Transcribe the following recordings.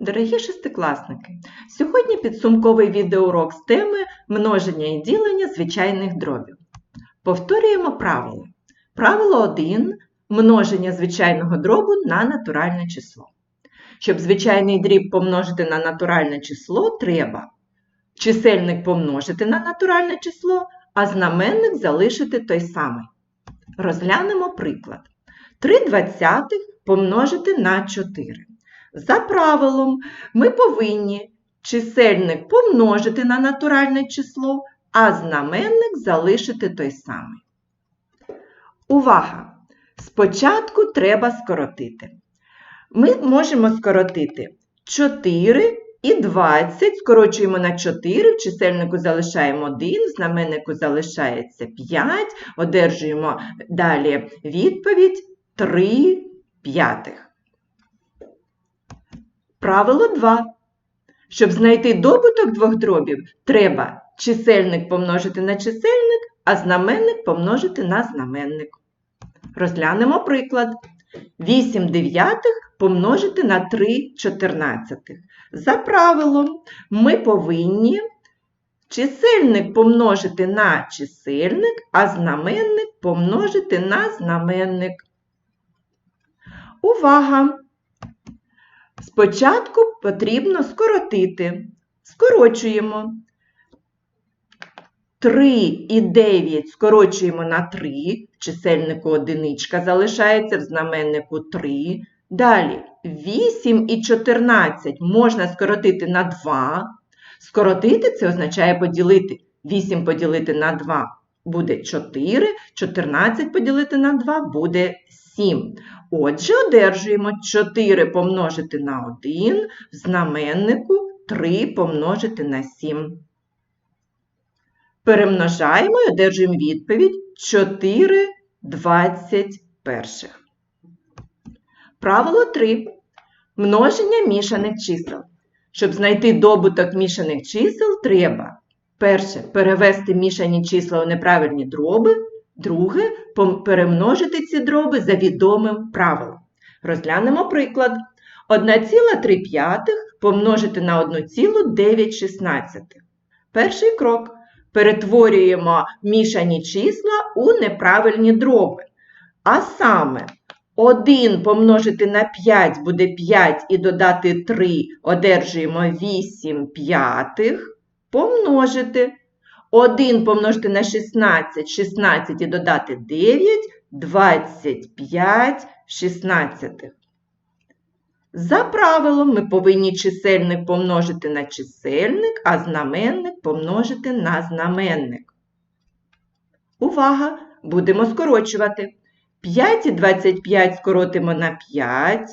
Дорогі шестикласники, сьогодні підсумковий відеоурок з теми множення і ділення звичайних дробів. Повторюємо правило. Правило 1. Множення звичайного дробу на натуральне число. Щоб звичайний дріб помножити на натуральне число, треба чисельник помножити на натуральне число, а знаменник залишити той самий. Розглянемо приклад. 3 двадцятих помножити на 4. За правилом, ми повинні чисельник помножити на натуральне число, а знаменник залишити той самий. Увага! Спочатку треба скоротити. Ми можемо скоротити 4 і 20, скорочуємо на 4, в чисельнику залишаємо 1, в знаменнику залишається 5, одержуємо далі відповідь 3 п'ятих. Правило 2. Щоб знайти добуток двох дробів, треба чисельник помножити на чисельник, а знаменник помножити на знаменник. Розглянемо приклад. 8 дев'ятих помножити на 3 чотирнадцятих. За правилом, ми повинні чисельник помножити на чисельник, а знаменник помножити на знаменник. Увага! Спочатку потрібно скоротити. Скорочуємо. 3 і 9 скорочуємо на 3, в чисельнику одиничка залишається, в знаменнику 3. Далі 8 і 14 можна скоротити на 2. Скоротити це означає поділити. 8 поділити на 2 буде 4, 14 поділити на 2 буде 7. Отже, одержуємо 4 помножити на 1 в знаменнику 3 помножити на 7. Перемножаємо і одержуємо відповідь 4 21. Правило 3. Множення мішаних чисел. Щоб знайти добуток мішаних чисел, треба перше перевести мішані числа у неправильні дроби, друге перемножити ці дроби за відомим правилом. Розглянемо приклад. 1,3 помножити на 1,9. Перший крок. Перетворюємо мішані числа у неправильні дроби. А саме 1 помножити на 5 буде 5 і додати 3 одержуємо 8 п'ятих. Помножити 1 помножити на 16, 16 і додати 9, 25 шістнадцятих. За правилом ми повинні чисельник помножити на чисельник, а знаменник помножити на знаменник. Увага! Будемо скорочувати. 5 і 25 скоротимо на 5.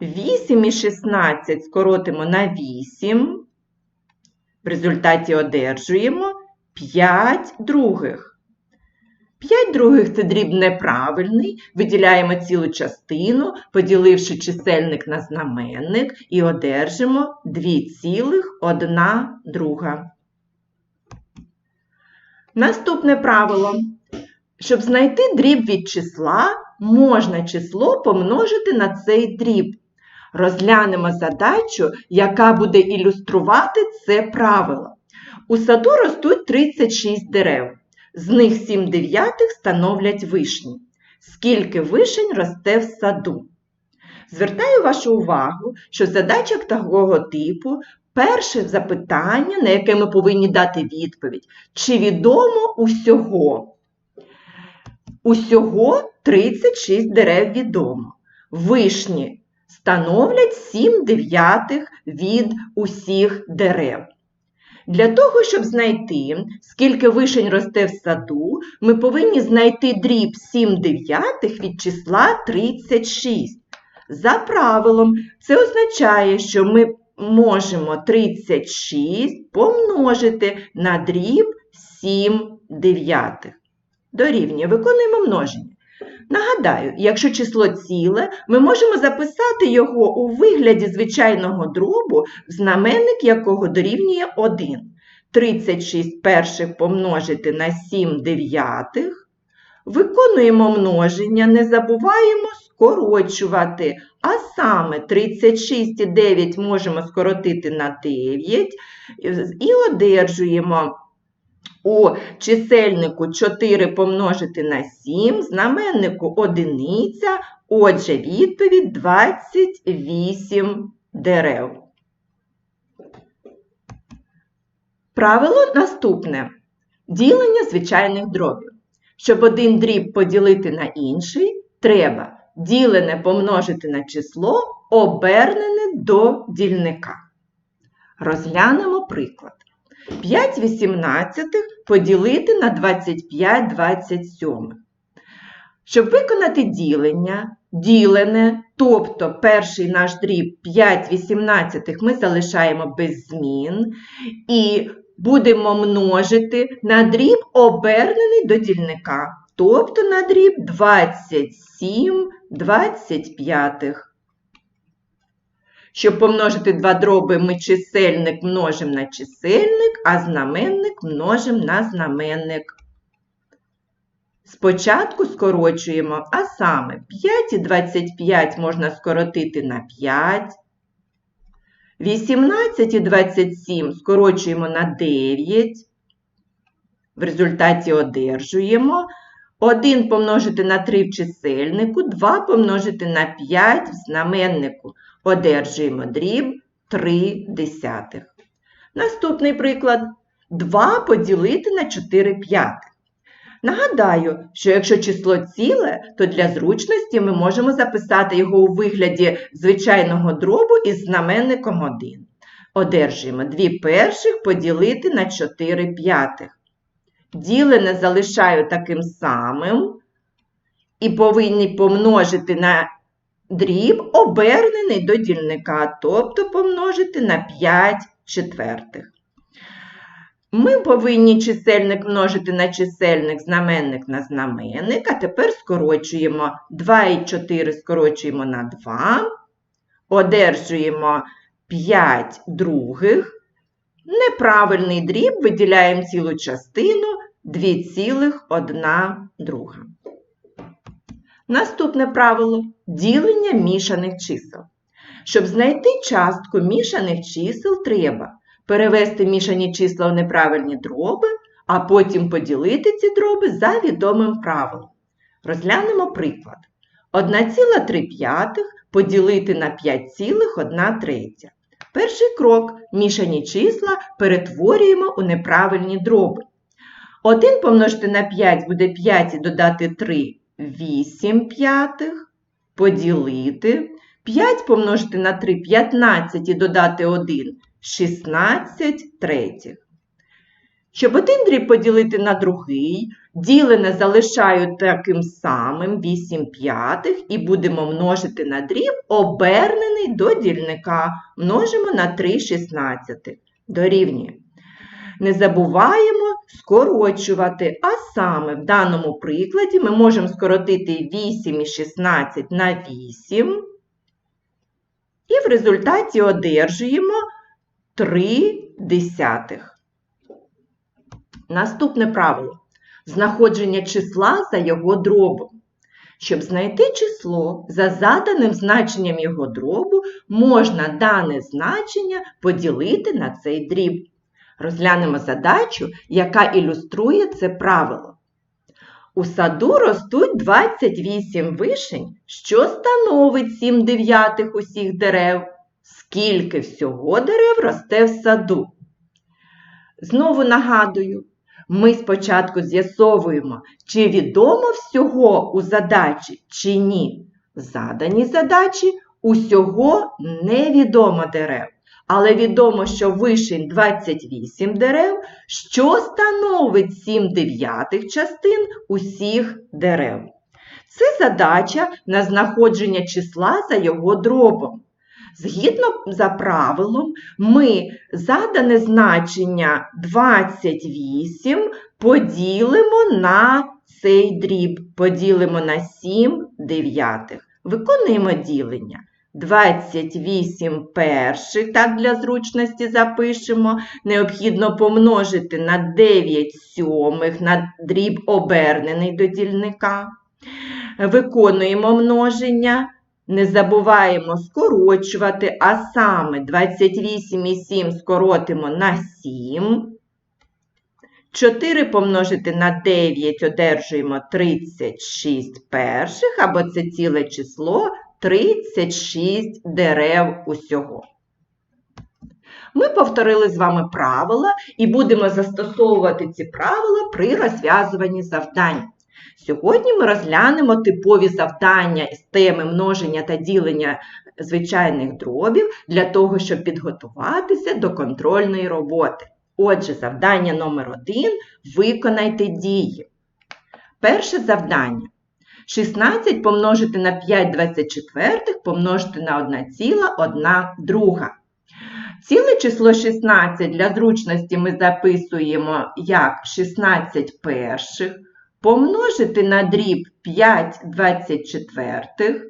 8 і 16 скоротимо на 8. В результаті одержуємо 5 других. 5 других це дріб неправильний, виділяємо цілу частину, поділивши чисельник на знаменник, і одержимо 2,1 друга. Наступне правило. Щоб знайти дріб від числа, можна число помножити на цей дріб. Розглянемо задачу, яка буде ілюструвати це правило. У саду ростуть 36 дерев. З них 7 дев'ятих становлять вишні. Скільки вишень росте в саду? Звертаю вашу увагу, що задача такого типу перше запитання, на яке ми повинні дати відповідь, чи відомо усього? Усього 36 дерев відомо. Вишні становлять 7 дев'ятих від усіх дерев. Для того, щоб знайти, скільки вишень росте в саду, ми повинні знайти дріб 7 дев'ятих від числа 36. За правилом, це означає, що ми можемо 36 помножити на дріб 7 дев'ятих. Дорівнює, виконуємо множення. Нагадаю, якщо число ціле, ми можемо записати його у вигляді звичайного дробу, знаменник якого дорівнює 1. 36 перших помножити на 7 дев'ятих. Виконуємо множення, не забуваємо скорочувати, А саме 36,9 можемо скоротити на 9 і одержуємо у чисельнику 4 помножити на 7, знаменнику одиниця, отже, відповідь 28 дерев. Правило наступне. Ділення звичайних дробів. Щоб один дріб поділити на інший, треба ділене помножити на число, обернене до дільника. Розглянемо приклад. 5 вісімнадцятих поділити на 25 27. Щоб виконати ділення, ділене, тобто перший наш дріб 5 вісімнадцятих ми залишаємо без змін і будемо множити на дріб обернений до дільника, тобто на дріб 27 25. Щоб помножити два дроби, ми чисельник множимо на чисельник, а знаменник множимо на знаменник. Спочатку скорочуємо, а саме 5 і 25 можна скоротити на 5. 18 і 27 скорочуємо на 9. В результаті одержуємо 1 помножити на 3 в чисельнику, 2 помножити на 5 в знаменнику. Одержуємо дріб 3 десятих. Наступний приклад 2 поділити на 4 п'ятих. Нагадаю, що якщо число ціле, то для зручності ми можемо записати його у вигляді звичайного дробу із знаменником 1. Одержуємо 2 перших поділити на 4 п'ятих. Ділене залишаю таким самим і повинні помножити на дріб, обернений до дільника, тобто помножити на 5 четвертих. Ми повинні чисельник множити на чисельник, знаменник на знаменник, а тепер скорочуємо 2 і 4 скорочуємо на 2, одержуємо 5 других. Неправильний дріб виділяємо цілу частину 2,1 друга. Наступне правило ділення мішаних чисел. Щоб знайти частку мішаних чисел, треба перевести мішані числа в неправильні дроби, а потім поділити ці дроби за відомим правилом. Розглянемо приклад. 1,3 поділити на 5,1 третя. Перший крок мішані числа перетворюємо у неправильні дроби. 1 помножити на 5 буде 5 і додати 3 8 п'ятих, поділити. 5 помножити на 3 15 і додати 1 16 третіх. Щоб один дріб поділити на другий, ділене залишаю таким самим 8 п'ятих і будемо множити на дріб, обернений до дільника. Множимо на 3 шістнадцятих. Дорівнює. Не забуваємо скорочувати, а саме в даному прикладі ми можемо скоротити 8 і 16 на 8, і в результаті одержуємо 3 десятих. Наступне правило знаходження числа за його дробом. Щоб знайти число за заданим значенням його дробу, можна дане значення поділити на цей дріб. Розглянемо задачу, яка ілюструє це правило. У саду ростуть 28 вишень, що становить 7 дев'ятих усіх дерев. Скільки всього дерев росте в саду? Знову нагадую, ми спочатку з'ясовуємо, чи відомо всього у задачі, чи ні. В заданій задачі усього невідомо дерев. Але відомо, що вишень 28 дерев, що становить 7 дев'ятих частин усіх дерев. Це задача на знаходження числа за його дробом. Згідно за правилом, ми задане значення 28 поділимо на цей дріб, поділимо на 7 дев'ятих. Виконуємо ділення. 28 перших, так для зручності запишемо, необхідно помножити на 9 сьомих на дріб обернений до дільника. Виконуємо множення. Не забуваємо скорочувати, а саме 28,7 скоротимо на 7. 4 помножити на 9 одержуємо 36 перших, або це ціле число 36 дерев усього. Ми повторили з вами правила і будемо застосовувати ці правила при розв'язуванні завдань. Сьогодні ми розглянемо типові завдання із теми множення та ділення звичайних дробів для того, щоб підготуватися до контрольної роботи. Отже, завдання номер один виконайте дії. Перше завдання. 16 помножити на 5 24 помножити на 1,1 друга. Ціле число 16 для зручності ми записуємо як 16 перших, помножити на дріб 5 24.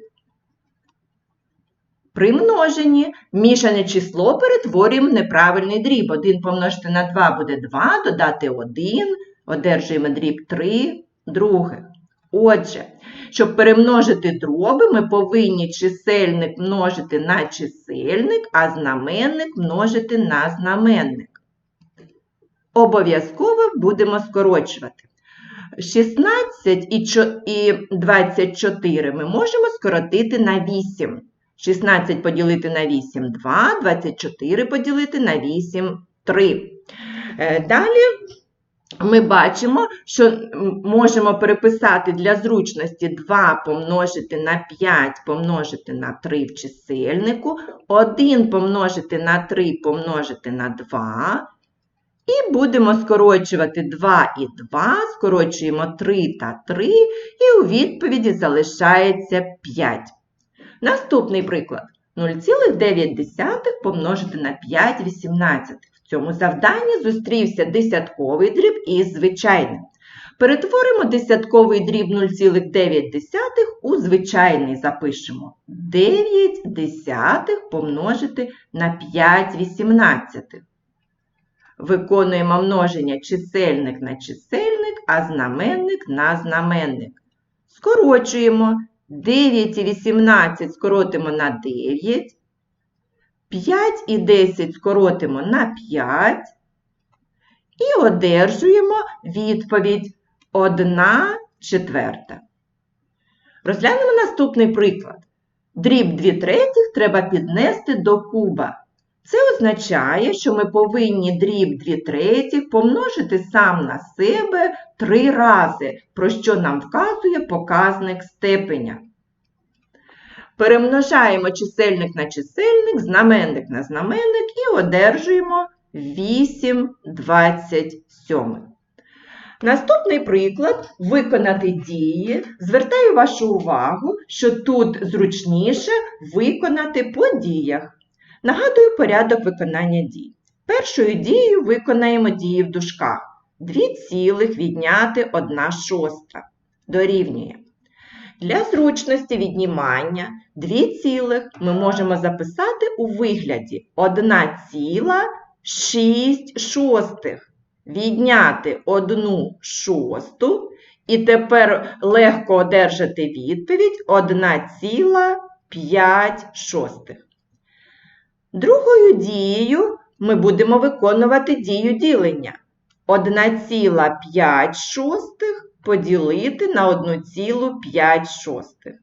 При множенні мішане число перетворюємо неправильний дріб. 1 помножити на 2 буде 2, додати 1, одержуємо дріб 3, друге. Отже, щоб перемножити дроби, ми повинні чисельник множити на чисельник, а знаменник множити на знаменник. Обов'язково будемо скорочувати. 16 і 24 ми можемо скоротити на 8. 16 поділити на 8 – 2, 24 поділити на 8 – 3. Далі ми бачимо, що можемо переписати для зручності 2 помножити на 5 помножити на 3 в чисельнику, 1 помножити на 3 помножити на 2. І будемо скорочувати 2 і 2, скорочуємо 3 та 3, і у відповіді залишається 5. Наступний приклад. 0,9 помножити на 5 18. В цьому завданні зустрівся десятковий дріб із звичайним. Перетворимо десятковий дріб 0,9 у звичайний запишемо 9 десятих помножити на 5 18. Виконуємо множення чисельник на чисельник, а знаменник на знаменник. Скорочуємо 9 і 18 скоротимо на 9. 5 і 10 скоротимо на 5 і одержуємо відповідь 1 четверта. Розглянемо наступний приклад. Дріб 2 третіх треба піднести до куба. Це означає, що ми повинні дріб 2 третіх помножити сам на себе три рази, про що нам вказує показник степеня. Перемножаємо чисельник на чисельник, знаменник на знаменник і одержуємо 8 27. Наступний приклад виконати дії. Звертаю вашу увагу, що тут зручніше виконати по діях. Нагадую порядок виконання дій. Першою дією виконаємо дії в дужках. 2 цілих відняти 1 шоста. Дорівнює. Для зручності віднімання 2 цілих ми можемо записати у вигляді 1 ціла 6 шостих. Відняти 1 шосту. І тепер легко одержати відповідь 1 ціла 5 шостих. Другою дією ми будемо виконувати дію ділення. 1,5 шостих поділити на 1,5 шостих.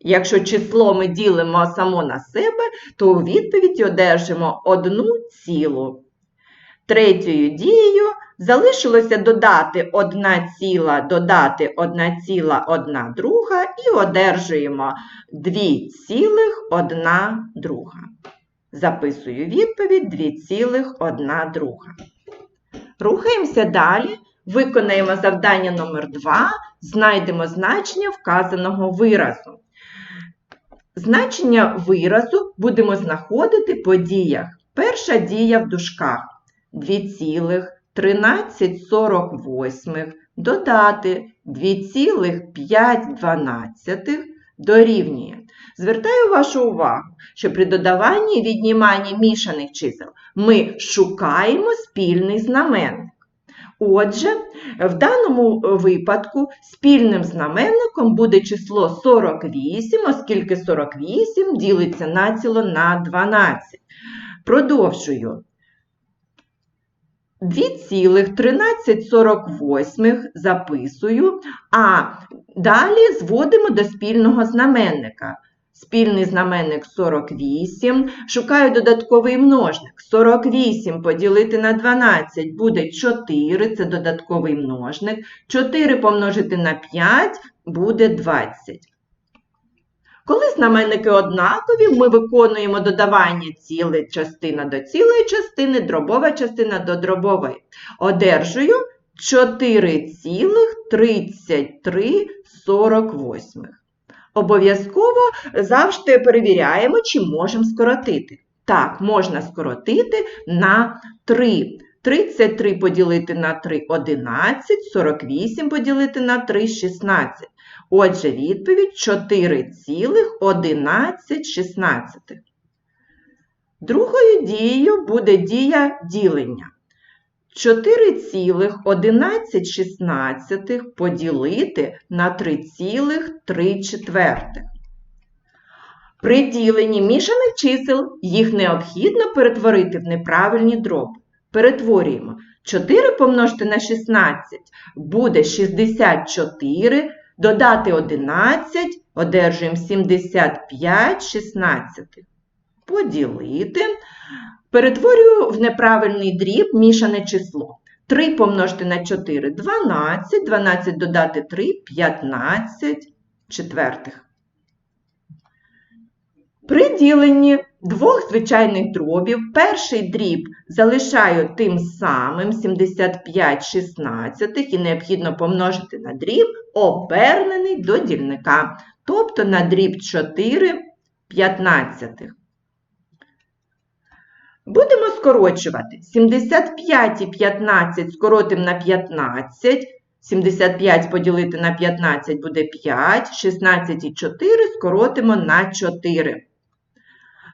Якщо число ми ділимо само на себе, то у відповіді одержимо 1 цілу. Третьою дією залишилося додати 1 ціла, додати 1 ціла 1 друга і одержуємо 2 цілих 1 друга. Записую відповідь 2,1 друга. Рухаємося далі. Виконаємо завдання номер 2 знайдемо значення вказаного виразу. Значення виразу будемо знаходити по діях. Перша дія в дужках 2,1348 додати 2,512 дорівнює. Звертаю вашу увагу, що при додаванні і відніманні мішаних чисел ми шукаємо спільний знаменник. Отже, в даному випадку спільним знаменником буде число 48, оскільки 48 ділиться націло на 12. Продовжую. 2,1348 записую, а далі зводимо до спільного знаменника. Спільний знаменник 48. Шукаю додатковий множник. 48 поділити на 12 буде 4, це додатковий множник. 4 помножити на 5 буде 20. Коли знаменники однакові, ми виконуємо додавання цілої частина до цілої частини, дробова частина до дробової. Одержую 4,3348. Обов'язково завжди перевіряємо, чи можемо скоротити. Так, можна скоротити на 3. 33 поділити на 3 11, 48 поділити на 3 16. Отже, відповідь 4,1116. Другою дією буде дія ділення. 4,1116 поділити на 3,3 четвертих. При діленні мішаних чисел їх необхідно перетворити в неправильні дроби. Перетворюємо. 4 помножити на 16 буде 64, додати 11, одержуємо 75 16. Поділити. Перетворюю в неправильний дріб мішане число. 3 помножити на 4 12, 12 додати 3 15 четвертих. При діленні двох звичайних дробів перший дріб залишаю тим самим 75 16 і необхідно помножити на дріб, обернений до дільника, тобто на дріб 4 15. Будемо скорочувати. 75 і 15 скоротимо на 15. 75 поділити на 15 буде 5, 16 і 4 скоротимо на 4.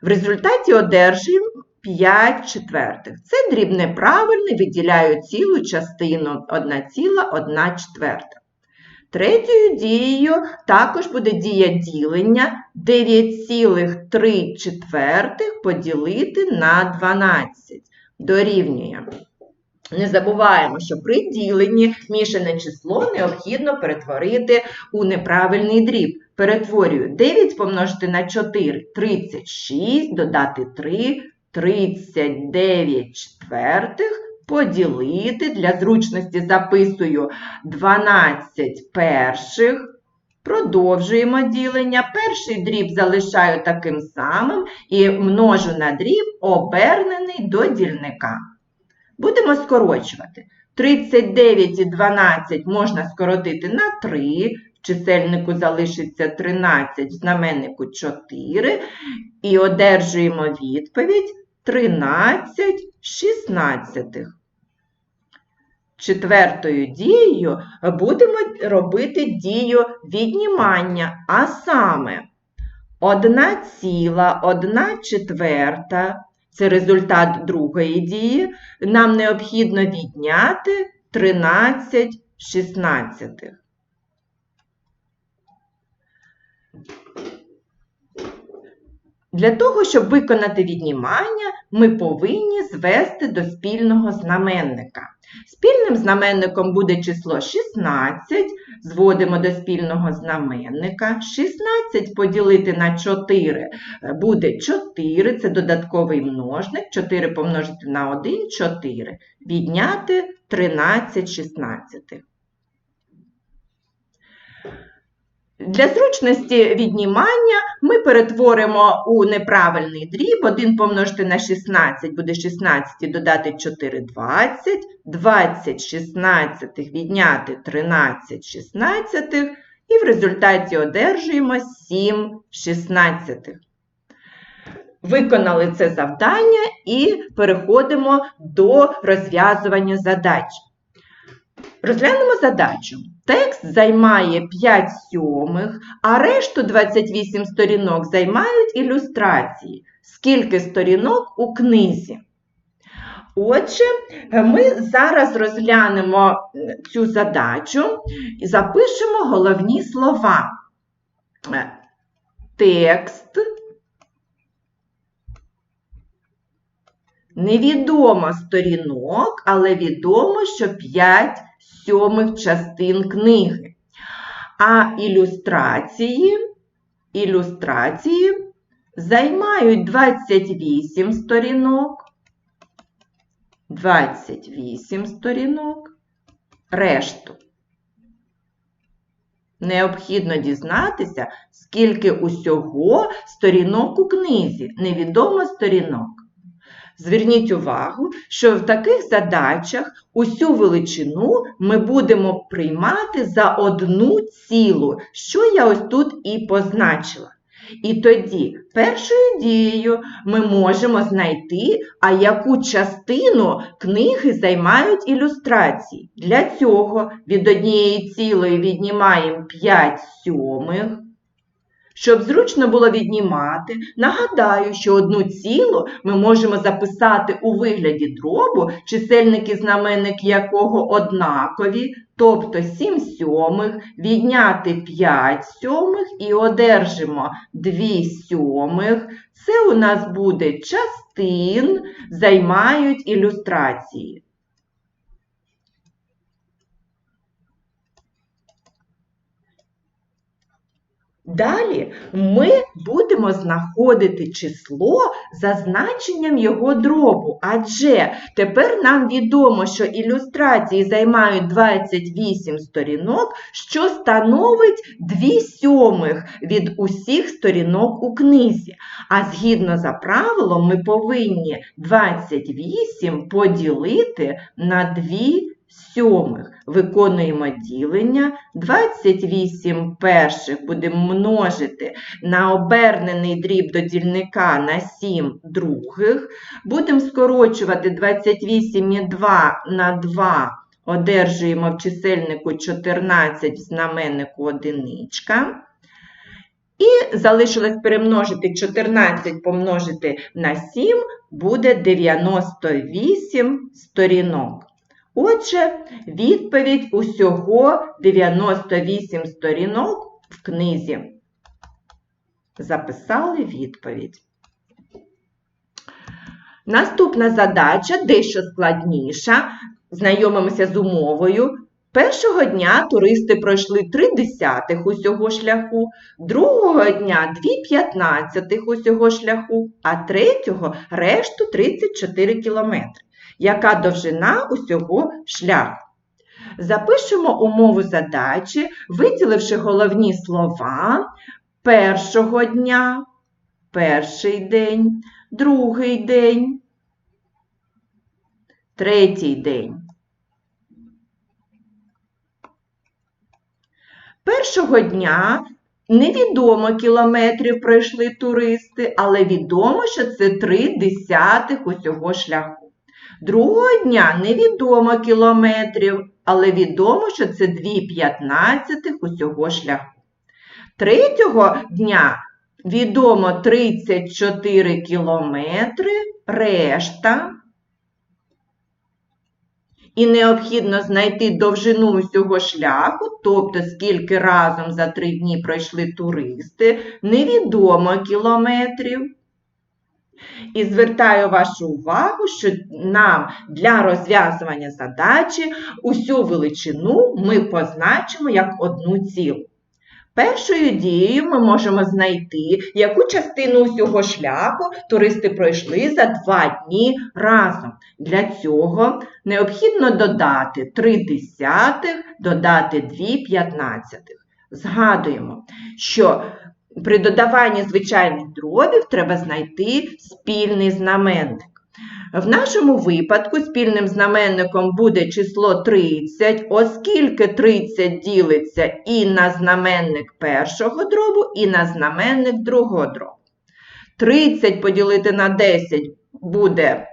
В результаті одержуємо 5 четвертих. Це дріб неправильний, виділяю цілу частину 1,1 четверта. Третьою дією також буде дія ділення 9,3 четвертих поділити на 12. Дорівнює. Не забуваємо, що при діленні мішане число необхідно перетворити у неправильний дріб. Перетворюю 9 помножити на 4 36, додати 3, 39 четвертих, поділити. Для зручності записую 12 перших. Продовжуємо ділення. Перший дріб залишаю таким самим і множу на дріб, обернений до дільника. Будемо скорочувати. 39 і 12 можна скоротити на 3, в чисельнику залишиться 13, в знаменнику 4. І одержуємо відповідь 13 шістнадцятих. Четвертою дією будемо робити дію віднімання, а саме 1 ціла, 1 четверта це результат другої дії. Нам необхідно відняти 13 шістнадцятих. Для того, щоб виконати віднімання, ми повинні звести до спільного знаменника. Спільним знаменником буде число 16, зводимо до спільного знаменника. 16 поділити на 4 буде 4, це додатковий множник, 4 помножити на 1 4. Відняти 13 16. Для зручності віднімання ми перетворимо у неправильний дріб. 1 помножити на 16 буде 16 додати 4 20, 20 16 відняти 13 16 і в результаті одержуємо 7 16. Виконали це завдання і переходимо до розв'язування задач. Розглянемо задачу. Текст займає 5 сьомих, а решту 28 сторінок займають ілюстрації. Скільки сторінок у книзі? Отже, ми зараз розглянемо цю задачу і запишемо головні слова. Е, Текст. Невідомо сторінок, але відомо, що 5 сьомих частин книги. А ілюстрації, ілюстрації займають 28 сторінок. 28 сторінок, решту. Необхідно дізнатися, скільки усього сторінок у книзі, невідомо сторінок. Зверніть увагу, що в таких задачах усю величину ми будемо приймати за одну цілу, що я ось тут і позначила. І тоді першою дією ми можемо знайти, а яку частину книги займають ілюстрації. Для цього від однієї цілої віднімаємо 5 сьомих. Щоб зручно було віднімати, нагадаю, що одну цілу ми можемо записати у вигляді дробу, чисельник і знаменник якого однакові, тобто 7 сьомих, відняти 5 сьомих і одержимо 2 сьомих. Це у нас буде частин, займають ілюстрації. Далі ми будемо знаходити число за значенням його дробу, адже тепер нам відомо, що ілюстрації займають 28 сторінок, що становить 2 сьомих від усіх сторінок у книзі. А згідно за правилом, ми повинні 28 поділити на 2 сьомих. Виконуємо ділення. 28 перших будемо множити на обернений дріб до дільника на 7 других. Будемо скорочувати 28,2 на 2. Одержуємо в чисельнику 14 в знаменнику одиничка. І залишилось перемножити 14 помножити на 7, буде 98 сторінок. Отже, відповідь усього 98 сторінок в книзі. Записали відповідь. Наступна задача дещо складніша. Знайомимося з умовою. Першого дня туристи пройшли 3 десятих усього шляху, другого дня 2 п'ятнадцятих усього шляху, а третього решту 34 кілометри яка довжина усього шляху. Запишемо умову задачі, виділивши головні слова першого дня, перший день, другий день, третій день. Першого дня невідомо кілометрів пройшли туристи, але відомо, що це три десятих усього шляху. Другого дня невідомо кілометрів, але відомо, що це 2,15 усього шляху. Третього дня відомо 34 кілометри, решта. І необхідно знайти довжину усього шляху, тобто скільки разом за три дні пройшли туристи, невідомо кілометрів. І звертаю вашу увагу, що нам для розв'язування задачі усю величину ми позначимо як одну цілу. Першою дією ми можемо знайти, яку частину усього шляху туристи пройшли за два дні разом. Для цього необхідно додати 3 десятих, додати 2 п'ятнадцятих. Згадуємо, що при додаванні звичайних дробів треба знайти спільний знаменник. В нашому випадку спільним знаменником буде число 30, оскільки 30 ділиться і на знаменник першого дробу, і на знаменник другого дробу. 30 поділити на 10 буде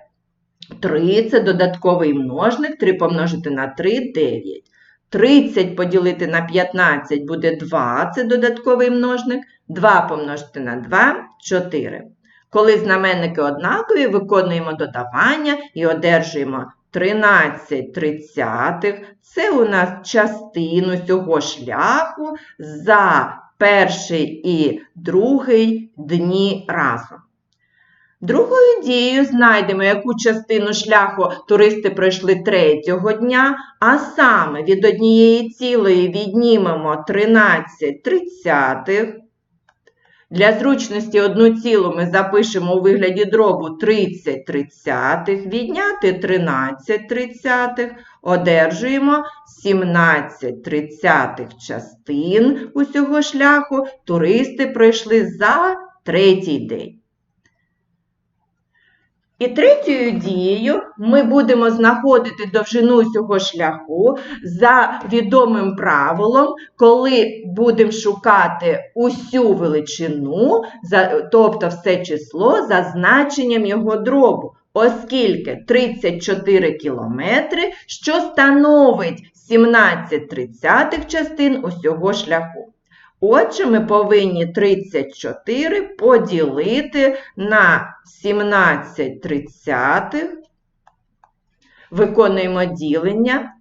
3, це додатковий множник, 3 помножити на 3 9. 30 поділити на 15 буде 2, це додатковий множник. 2 помножити на 2 4. Коли знаменники однакові, виконуємо додавання і одержуємо 13 тридцятих. Це у нас частину цього шляху за перший і другий дні разом. Другою дією знайдемо, яку частину шляху туристи пройшли третього дня, а саме від однієї цілої віднімемо 13 тридцятих. Для зручності одну цілу ми запишемо у вигляді дробу 30 тридцятих, відняти 13 тридцятих, одержуємо 17 тридцятих частин усього шляху туристи пройшли за третій день. І третьою дією ми будемо знаходити довжину цього шляху за відомим правилом, коли будемо шукати усю величину, тобто все число за значенням його дробу, оскільки 34 кілометри, що становить 17 тридцятих частин усього шляху. Отже, ми повинні 34 поділити на 17 тридцятих. Виконуємо ділення.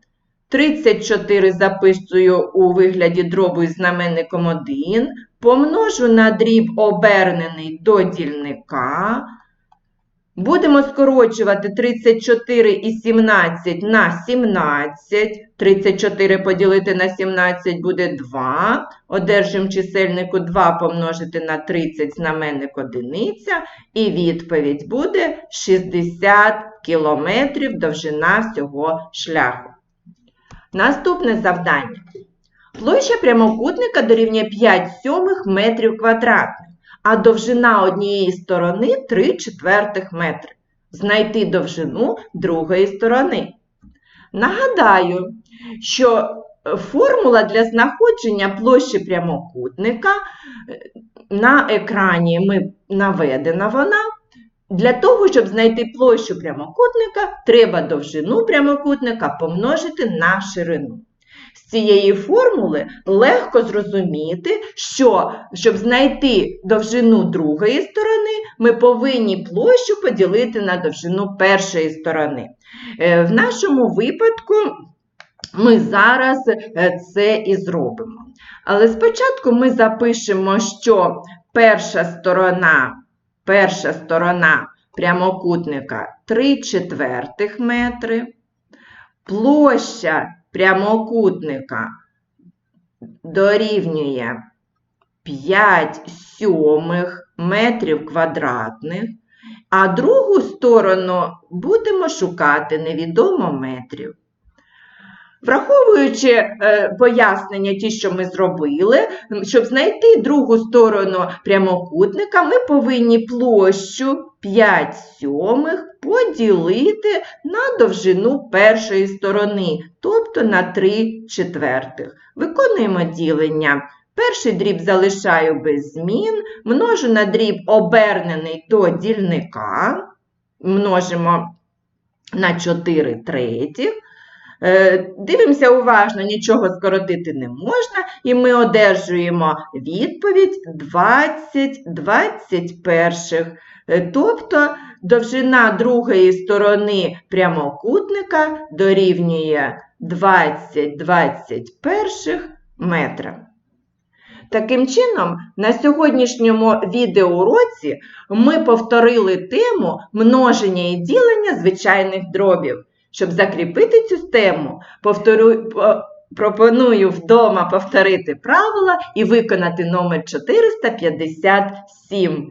34 записую у вигляді дробу із знаменником 1. Помножу на дріб обернений до дільника. Будемо скорочувати 34 і 17 на 17. 34 поділити на 17 буде 2. Одержимо чисельнику 2 помножити на 30 знаменник одиниця. І відповідь буде 60 кілометрів довжина всього шляху. Наступне завдання. Площа прямокутника дорівнює 5 сьомих метрів квадратних, а довжина однієї сторони 3 четвертих метри. Знайти довжину другої сторони. Нагадаю, що формула для знаходження площі прямокутника е, на екрані ми наведена вона. Для того, щоб знайти площу прямокутника, треба довжину прямокутника помножити на ширину. З цієї формули легко зрозуміти, що щоб знайти довжину другої сторони, ми повинні площу поділити на довжину першої сторони. Е, В нашому випадку ми зараз е, це і зробимо. Але спочатку ми запишемо, що перша сторона, перша сторона прямокутника 3 четвертих метри, площа прямокутника дорівнює 5 сьомих метрів квадратних, а другу сторону будемо шукати невідомо метрів. Враховуючи е, пояснення, ті, що ми зробили, щоб знайти другу сторону прямокутника, ми повинні площу 5 сьомих поділити на довжину першої сторони, тобто на 3 четвертих. Виконуємо ділення. Перший дріб залишаю без змін, множу на дріб обернений до дільника, множимо на 4 третіх. Е, Дивимося уважно, нічого скоротити не можна, і ми одержуємо відповідь 20 21. Е, Тобто довжина другої сторони прямокутника дорівнює 20 21 метра. Таким чином, на сьогоднішньому відеоуроці ми повторили тему множення і ділення звичайних дробів. Щоб закріпити цю тему, повторю, пропоную вдома повторити правила і виконати номер 457.